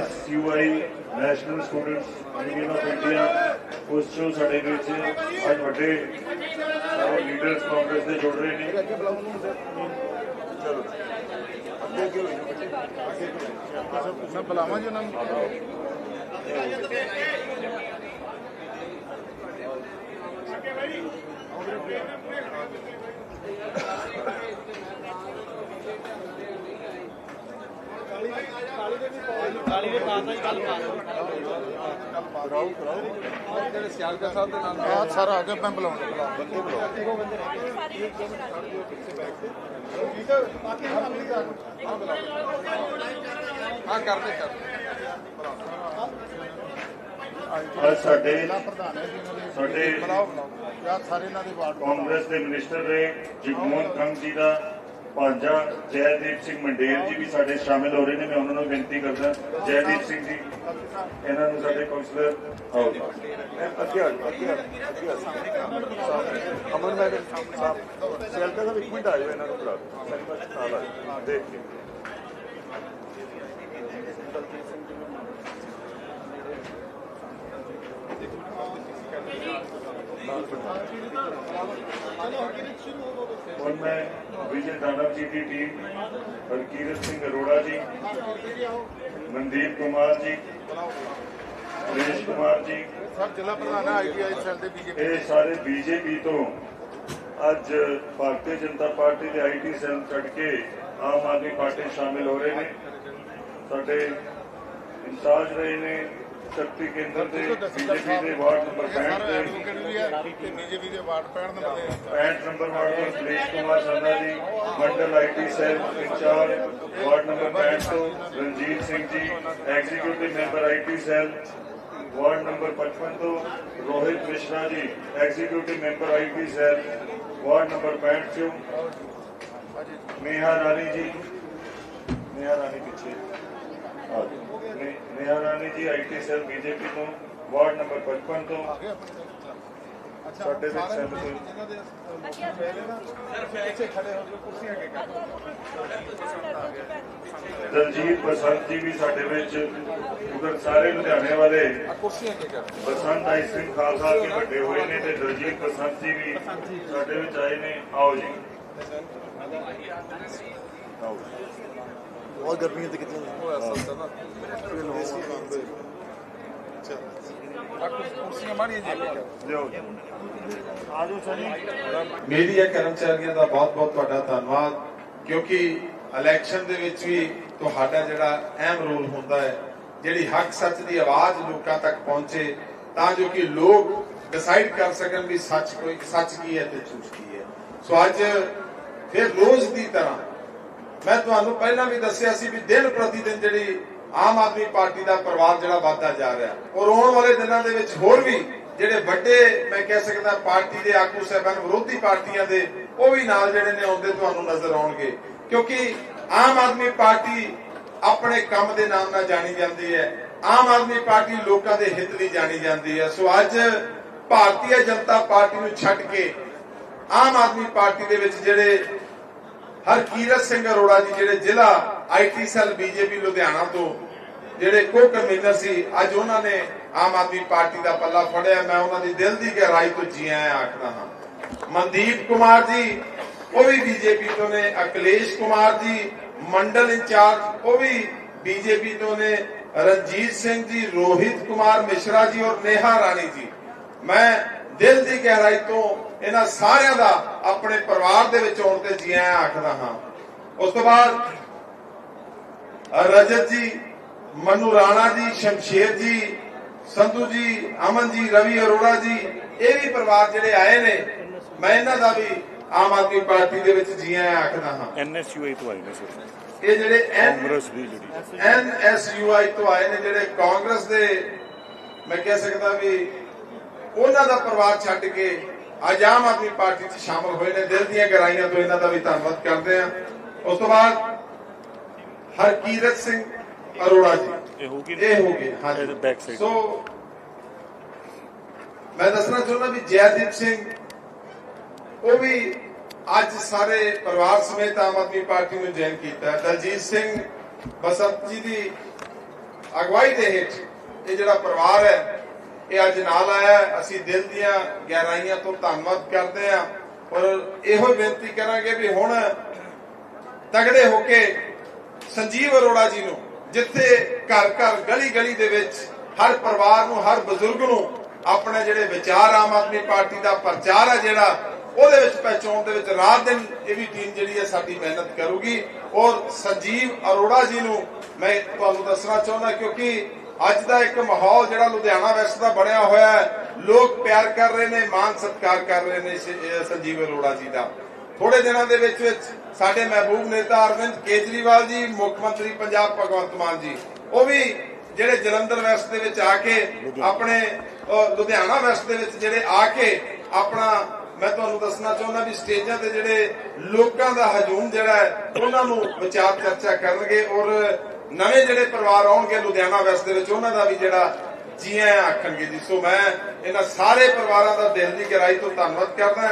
NSUI national students union of India ਉਸ ਚੋਂ ਸਾਡੇ ਵਿੱਚ ਅੱਜ ਵੱਡੇ ਲੀਡਰਸ ਕਾਂਗਰਸ ਦੇ ਜੁੜ ਰਹੇ ਨੇ। ਮੈਂ ਬੁਲਾਵਾਂ ਜੀ ਉਹਨਾਂ ਨੂੰ। ਕਰਾਓ ਕਰਾਓ ਜਿਹੜੇ ਸਿਆਲਕਾ ਸਾਹਿਬ ਦੇ ਨਾਲ ਆ ਸਾਰਾ ਆ ਗਿਆ ਮੈਂ ਬੁਲਾਉਣਾ ਬੰਦੇ ਬੁਲਾਓ ਹਾਂ ਕਰਦੇ ਕਰਦੇ ਅੱਜ ਸਾਡੇ ਸਾਡੇ ਕਾਂਗਰਸ ਦੇ ਮਿਨਿਸਟਰ ਰਹੇ ਜਗਮੋਹਨ ਕੰਗ ਜੀ ਦਾ ਭਾਂਜਾ ਜੈਦੀਪ ਸਿੰਘ ਮੰਡੇਰ ਜੀ ਵੀ ਸਾਡੇ ਸ਼ਾਮਿਲ ਹੋ ਰਹੇ ਨੇ, ਮੈਂ ਉਹਨਾਂ ਨੂੰ ਬੇਨਤੀ ਕਰਦਾ, ਜੈਦੀਪ ਸਿੰਘ ਜੀ, ਇਹਨਾਂ ਨੂੰ ਸਾਡੇ ਕਾਉਂਸਲਰ ਆਓ ਅੱਗੇ ਆ ਅਮਨ ਮੈਡਮ ਸਾਹਿਬ, ਸੈਲਕਾ ਸਾਹਿਬ ਇੱਕ ਮਿੰਟ ਆ ਇਹਨਾਂ ਨੂੰ ਬੁਲਾ ਸਾਰੀ ਬਾਤ ਨਾਲ ਆ ਦੇਖ ਕੇ। ਹੁਣ ਮੈਂ ਵਿਜੇ ਦਾਨਵ ਜੀ ਦੀ ਟੀਮ ਹਰਕੀਰਤ ਸਿੰਘ ਅਰੋੜਾ ਜੀ ਮਨਦੀਪ ਕੁਮਾਰ ਜੀ ਸੁਰੇਸ਼ ਕੁਮਾਰ ਜੀ ਸਰ ਜ਼ਿਲ੍ਹਾ ਪ੍ਰਧਾਨ ਆਈਟੀਆਈ ਸੈਲ ਦੇ ਬੀਜੇਪੀ ਇਹ ਸਾਰੇ ਬੀਜੇਪੀ ਤੋਂ ਅੱਜ ਭਾਰਤੀ ਜਨਤਾ ਪਾਰਟੀ ਦੇ ਆਈਟੀ ਸੈੱਲ ਛੱਡ ਕੇ ਆਮ ਆਦਮੀ ਪਾਰਟੀ ਸ਼ਾਮਿਲ ਹੋ ਰਹੇ ਨੇ। ਸਾਡੇ ਇੰਚਾਰਜ ਰਹੇ ਨੇ ਸ਼ਕਤੀ ਕੇਂਦਰ ਦੇ ਬੀਜੇਪੀ ਦੇ ਵਾਰਡ ਨੰਬਰ 65 ਦੇ ਐਡਵੋਕੇਟ ਵੀ ਹੈ ਤੇ ਬੀਜੇਪੀ ਦੇ ਵਾਰਡ ਪੈਣ ਦੇ ਬੰਦੇ 65 ਨੰਬਰ ਵਾਰਡ ਤੋਂ ਸੁਰੇਸ਼ ਕੁਮਾਰ ਸਾਨਾ ਜੀ ਮੰਡਲ IT cell incharge ward number 65 ਤੋਂ Ranjit Singh ji executive member IT cell ward number 55 ਤੋਂ Rohit Mishra ji executive member IT cell ward number 65 ਤੋਂ ਨੇਹਾ ਰਾਣੀ ਜੀ ਨੇਹਾ ਰਾਣੀ ਪਿੱਛੇ ਆ। ਨੇ- Neha Rani ji IT cell BJP ਤੋਂ ward number 55 ਤੋਂ। ਸਾਡੇ ਵਿੱਚ ਅੱਗੇ ਕਰ ਦਲਜੀਤ ਬਸੰਤ ਜੀ ਵੀ ਸਾਡੇ ਵਿੱਚ ਉਧਰ ਸਾਰੇ ਲੁਧਿਆਣੇ ਵਾਲੇ। ਬਸੰਤ ਆਈਸਕ੍ਰੀਮ ਖਾ ਖਾ ਕੇ ਵੱਡੇ ਹੋਏ ਨੇ ਤੇ ਦਲਜੀਤ ਬਸੰਤ ਜੀ ਵੀ ਸਾਡੇ ਵਿੱਚ ਆਏ ਨੇ। ਆਓ ਜੀ। ਆਓ ਬਹੁਤ ਗਰਮੀਆਂ ਤੇ ਕਿਤਨੇ ਉਹ ਨਾ। ਕਰਮਚਾਰੀਆਂ ਦਾ ਬਹੁਤ-ਬਹੁਤ ਤੁਹਾਡਾ ਧੰਨਵਾਦ ਕਿਉਂਕਿ ਇਲੈਕਸ਼ਨ ਦੇ ਵਿੱਚ ਵੀ ਤੁਹਾਡਾ ਜਿਹੜਾ ਅਹਿਮ ਰੋਲ ਹੁੰਦਾ ਹੈ ਜਿਹੜੀ ਹੱਕ ਸੱਚ ਦੀ ਆਵਾਜ਼ ਲੋਕਾਂ ਤੱਕ ਪਹੁੰਚੇ ਤਾਂ ਜੋ ਕਿ ਲੋਕ ਡਿਸਾਈਡ ਕਰ ਸਕਣ ਵੀ ਸੱਚ ਕੋਈ ਸੱਚ ਕੀ ਹੈ ਤੇ ਝੂਠ ਕੀ ਹੈ। ਸੋ ਅੱਜ ਫਿਰ ਰੋਜ਼ ਦੀ ਤਰ੍ਹਾਂ ਮੈਂ ਤੁਹਾਨੂੰ ਪਹਿਲਾਂ ਵੀ ਦੱਸਿਆ ਸੀ ਵੀ ਦਿਨ ਪ੍ਰਤੀ ਦਿਨ ਜਿਹੜੀ ਆਮ ਆਦਮੀ ਪਾਰਟੀ ਦਾ ਪਰਿਵਾਰ ਜਿਹੜਾ ਵੱਧਦਾ ਜਾ ਰਿਹਾ ਔਰ ਆਉਣ ਵਾਲੇ ਦਿਨਾਂ ਦੇ ਵਿੱਚ ਹੋਰ ਵੀ ਜਿਹੜੇ ਵੱਡੇ, ਮੈਂ ਕਹਿ ਸਕਦਾ, ਪਾਰਟੀ ਦੇ ਆਗੂ ਸਹਿਬਾਨ, ਵਿਰੋਧੀ ਪਾਰਟੀਆਂ ਦੇ, ਉਹ ਵੀ ਨਾਲ ਜਿਹੜੇ ਨੇ ਆਉਂਦੇ ਤੁਹਾਨੂੰ ਨਜ਼ਰ ਆਉਣਗੇ। ਕਿਉਂਕਿ ਆਮ ਆਦਮੀ ਪਾਰਟੀ ਆਪਣੇ ਕੰਮ ਦੇ ਨਾਮ ਨਾਲ ਜਾਣੀ ਜਾਂਦੀ ਹੈ। ਆਮ ਆਦਮੀ ਪਾਰਟੀ ਲੋਕਾਂ ਦੇ ਹਿੱਤ ਲਈ ਜਾਣੀ ਜਾਂਦੀ ਹੈ। ਸੋ ਅੱਜ ਭਾਰਤੀ ਜਨਤਾ ਪਾਰਟੀ ਨੂੰ ਛੱਡ ਕੇ ਆਮ ਆਦਮੀ ਪਾਰਟੀ ਦੇ ਵਿੱਚ ਜਿਹੜੇ ਹਰਕੀਰਤ ਸਿੰਘ ਅਰੋੜਾ ਜੀ, ਜਿਹੜੇ ਜ਼ਿਲ੍ਹਾ ਆਈਟੀ ਸੈੱਲ ਬੀਜੇਪੀ ਲੁਧਿਆਣਾ ਤੋਂ ਜਿਹੜੇ ਕੋ ਕਨਵੀਨਰ ਸੀ, ਅੱਜ ਉਹਨਾਂ ਨੇ ਆਮ ਆਦਮੀ ਪਾਰਟੀ ਦਾ ਪੱਲਾ ਫੜਿਆ। ਮੈਂ ਉਹਨਾਂ ਦੀ ਦਿਲ ਦੀ ਗਹਿਰਾਈ ਤੋਂ ਜੀ ਆਇਆਂ ਆਖਦਾ ਹਾਂ। ਮਨਦੀਪ ਕੁਮਾਰ ਜੀ, ਉਹ ਵੀ ਬੀਜੇਪੀ ਤੋਂ ਨੇ। ਅਕਲੇਸ਼ ਕੁਮਾਰ ਜੀ, ਮੰਡਲ ਇੰਚਾਰਜ, ਉਹ ਵੀ ਬੀਜੇਪੀ ਤੋਂ ਨੇ। ਰਣਜੀਤ ਸਿੰਘ ਜੀ, ਰੋਹਿਤ ਕੁਮਾਰ ਮਿਸ਼ਰਾ ਜੀ ਔਰ ਨੇਹਾ ਰਾਣੀ ਜੀ। ਮੈਂ ਦਿਲ ਦੀ ਗਹਿਰਾਈ ਤੋਂ ਇਹਨਾਂ ਸਾਰਿਆਂ ਦਾ ਆਪਣੇ ਪਰਿਵਾਰ ਦੇ ਵਿੱਚ ਆਉਣ ਤੇ ਜੀ ਆਇਆਂ ਆਖਦਾ ਹਾਂ। ਉਸ ਤੋਂ ਬਾਅਦ ਰਜਤ ਜੀ ਮਨੂ ਰਾਣਾ ਜੀ ਸ਼ਮਸ਼ੇਰ ਜੀ ਸੰਧੂ ਜੀ ਅਮਨ ਜੀ ਰਵੀ ਅਰੋੜਾ ਜੀ ਇਹ ਵੀ ਪਰਿਵਾਰ ਜਿਹੜੇ ਆਏ ਨੇ ਮੈਂ ਇਹਨਾਂ ਦਾ ਵੀ ਆਮ ਆਦਮੀ ਪਾਰਟੀ ਦੇ ਵਿੱਚ ਜੀ ਆਇਆਂ ਆਖਦਾ ਹਾਂ। ਐਨਐਸਯੂਆਈ ਤੋਂ ਆਏ ਨੇ ਸਰ। ਇਹ ਜਿਹੜੇ ਐਨ ਕਾਂਗਰਸ ਦੀ ਜਿਹੜੀ ਐਨਐਸਯੂਆਈ ਤੋਂ ਆਏ ਨੇ ਜਿਹੜੇ ਕਾਂਗਰਸ ਦੇ ਮੈਂ ਕਹਿ ਸਕਦਾ ਵੀ ਉਹਨਾਂ ਦਾ ਪਰਿਵਾਰ ਛੱਡ ਕੇ ਅੱਜ ਆਮ ਆਦਮੀ ਪਾਰਟੀ 'ਚ ਸ਼ਾਮਲ ਹੋਏ ਨੇ। ਦਿਲ ਦੀਆਂ ਗਹਿਰਾਈਆਂ ਤੋਂ ਇਹਨਾਂ ਦਾ ਵੀ ਧੰਨਵਾਦ ਕਰਦੇ ਹਾਂ। ਉਸ ਤੋਂ ਬਾਅਦ ਹਰਕੀਰਤ ਸਿੰਘ ਅਰੋੜਾ ਜੀ। ਇਹ ਹੋ ਗਈ ਇਹ ਹੋ ਹਾਂਜੀ। ਸੋ ਮੈਂ ਦੱਸਣਾ ਚਾਹੁੰਦਾ ਵੀ ਜੈਦੀਪ ਸਿੰਘ ਉਹ ਵੀ ਅੱਜ ਸਾਰੇ ਪਰਿਵਾਰ ਸਮੇਤ ਆਮ ਆਦਮੀ ਪਾਰਟੀ ਨੂੰ ਜੁਆਇਨ ਕੀਤਾ। ਦਲਜੀਤ ਸਿੰਘ ਬਸੰਤ ਜੀ ਦੀ ਅਗਵਾਈ ਦੇ ਹੇਠ ਇਹ ਜਿਹੜਾ ਪਰਿਵਾਰ ਹੈ ਇਹ ਅੱਜ ਨਾਲ ਆਇਆ ਅਸੀਂ ਦਿਲ ਦੀਆਂ ਗਹਿਰਾਈਆਂ ਤੋਂ ਧੰਨਵਾਦ ਕਰਦੇ ਹਾਂ। ਔਰ ਇਹੋ ਬੇਨਤੀ ਕਰਾਂਗੇ ਵੀ ਹੁਣ ਤਗੜੇ ਹੋ ਕੇ ਸੰਜੀਵ ਅਰੋੜਾ ਜੀ ਨੂੰ ਜਿੱਥੇ ਘਰ ਘਰ ਗਲੀ ਗਲੀ ਦੇ ਵਿੱਚ ਹਰ ਪਰਿਵਾਰ ਨੂੰ, ਹਰ ਬਜ਼ੁਰਗ ਨੂੰ ਆਪਣੇ ਜਿਹੜੇ ਵਿਚਾਰ ਆਮ ਆਦਮੀ ਪਾਰਟੀ ਦਾ ਪ੍ਰਚਾਰ ਆ ਜਿਹੜਾ, ਉਹਦੇ ਵਿੱਚ ਪਹੁੰਚਾਉਣ ਦੇ ਵਿੱਚ ਰਾਤ ਦਿਨ ਇਹ ਵੀ ਟੀਮ ਜਿਹੜੀ ਹੈ ਸਾਡੀ ਮਿਹਨਤ ਕਰੂਗੀ। ਔਰ ਸੰਜੀਵ ਅਰੋੜਾ ਜੀ ਨੂੰ ਮੈਂ ਤੁਹਾਨੂੰ ਦੱਸਣਾ ਚਾਹੁੰਦਾ, ਕਿਉਂਕਿ ਅੱਜ ਦਾ ਇੱਕ ਮਾਹੌਲ ਜਿਹੜਾ ਲੁਧਿਆਣਾ ਵੈਸਟ ਦਾ ਬਣਿਆ ਹੋਇਆ ਹੈ ਲੋਕ ਪਿਆਰ ਕਰ ਰਹੇ ਨੇ ਮਾਨ ਸਤਿਕਾਰ ਕਰ ਰਹੇ ਨੇ ਸੰਜੀਵ ਅਰੋੜਾ ਜੀ ਦਾ। ਥੋੜੇ ਦਿਨਾਂ ਦੇ ਵਿੱਚ ਵਿੱਚ ਸਾਡੇ ਮਹਿਬੂਬ ਨੇਤਾ ਅਰਵਿੰਦ ਕੇਜਰੀਵਾਲ ਜੀ ਮੁੱਖ ਮੰਤਰੀ ਪੰਜਾਬ ਭਗਵੰਤ ਮਾਨ ਜੀ ਉਹ ਵੀ ਜਿਹੜੇ ਜਲੰਧਰ ਵੈਸਟ ਦੇ ਵਿੱਚ ਆ ਕੇ ਆਪਣੇ ਲੁਧਿਆਣਾ ਵੈਸਟ ਦੇ ਵਿੱਚ ਜਿਹੜੇ ਆ ਕੇ ਆਪਣਾ ਮੈਂ ਤੁਹਾਨੂੰ ਦੱਸਣਾ ਚਾਹੁੰਦਾ ਵੀ ਸਟੇਜਾਂ ਤੇ ਜਿਹੜੇ ਲੋਕਾਂ ਦਾ ਹਜੂਮ ਜਿਹੜਾ ਹੈ ਉਹਨਾਂ ਨੂੰ ਵਿਚਾਰ ਚਰਚਾ ਕਰਨਗੇ ਔਰ ਨਵੇਂ ਜਿਹੜੇ ਪਰਿਵਾਰ ਆਉਣਗੇ ਲੁਧਿਆਣਾ ਵੈਸਟ ਦੇ ਵਿੱਚ, ਉਹਨਾਂ ਦਾ ਵੀ ਜਿਹੜਾ ਜੀ ਆਇਆਂ ਆਖਣਗੇ ਜੀ। ਸੋ ਮੈਂ ਇਹਨਾਂ ਸਾਰੇ ਪਰਿਵਾਰਾਂ ਦਾ ਦਿਲ ਦੀ ਗਹਿਰਾਈ ਤੋਂ ਧੰਨਵਾਦ ਕਰਦਾ।